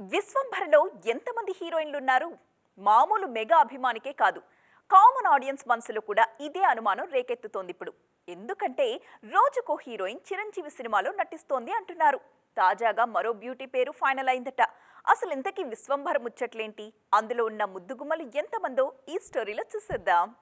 విశ్వంభరలో ఎంతమంది హీరోయిన్లు ఉన్నారు మామూలు మెగా అభిమానికే కాదు. కామన్ ఆడియన్స్ మనసులో కూడా ఇదే అనుమానం రేకెత్తుతోంది ఇప్పుడు. ఎందుకంటే రోజుకో హీరోయిన్ చిరంజీవి సినిమాలో నటిస్తోంది అంటున్నారు. తాజాగా మరో బ్యూటీ పేరు ఫైనల్ అయిందట. అసలు ఇంతకీ విశ్వంభర ముచ్చట్లేంటి? అందులో ఉన్న ముద్దుగుమ్మలు ఎంతమందో ఈ స్టోరీలో చూసేద్దాం.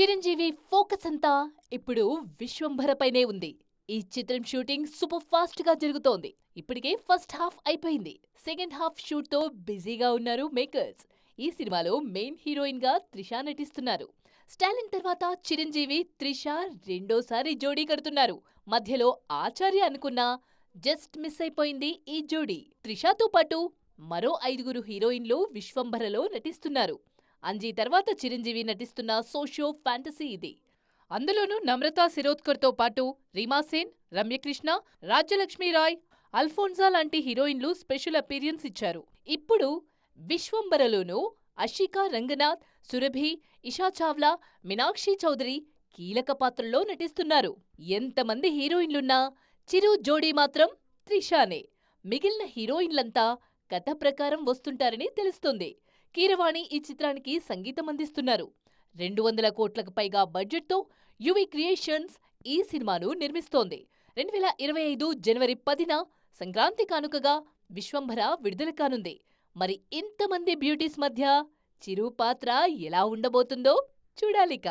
చిరంజీవి ఫోకస్ అంతా ఇప్పుడు విశ్వంభరపైనే ఉంది. ఈ చిత్రం షూటింగ్ సూపర్ ఫాస్ట్గా జరుగుతోంది. ఇప్పటికే ఫస్ట్ హాఫ్ అయిపోయింది. సెకండ్ హాఫ్ షూట్తో బిజీగా ఉన్నారు మేకర్స్. ఈ సినిమాలో మెయిన్ హీరోయిన్గా త్రిష నటిస్తున్నారు. స్టాలిన్ తర్వాత చిరంజీవి త్రిష రెండోసారి జోడీ కడుతున్నారు. మధ్యలో ఆచార్య అనుకున్నా జస్ట్ మిస్ అయిపోయింది ఈ జోడీ. త్రిషతో పాటు మరో ఐదుగురు హీరోయిన్లు విశ్వంభరలో నటిస్తున్నారు. అంజీ తర్వాత చిరంజీవి నటిస్తున్న సోషో ఫ్యాంటసీ ఇది. అందులోనూ నమ్రత శిరోద్కర్తో పాటు రీమాసేన్ రమ్యకృష్ణ రాజ్యలక్ష్మీరాయ్ రాయ్ అల్ఫోన్జా లాంటి హీరోయిన్లు స్పెషల్ అపీరియన్స్ ఇచ్చారు. ఇప్పుడు విశ్వంబరలోనూ అషికా రంగనాథ్ సురభి ఇషా చావ్లా మీనాక్షి చౌదరి కీలక పాత్రల్లో నటిస్తున్నారు. ఎంతమంది హీరోయిన్లున్నా చిరు జోడీ మాత్రం త్రిషానే. మిగిలిన హీరోయిన్లంతా కథ ప్రకారం వస్తుంటారని తెలుస్తోంది. కీరవాణి ఈ చిత్రానికి సంగీతం అందిస్తున్నారు. రెండు వందల కోట్లకు పైగా బడ్జెట్తో యువి క్రియేషన్స్ ఈ సినిమాను నిర్మిస్తోంది. రెండు వేల ఇరవై ఐదు జనవరి పదిన సంక్రాంతి కానుకగా విశ్వంభర విడుదల కానుంది. మరి ఇంతమంది బ్యూటీస్ మధ్య చిరు పాత్ర ఎలా ఉండబోతుందో చూడాలిక.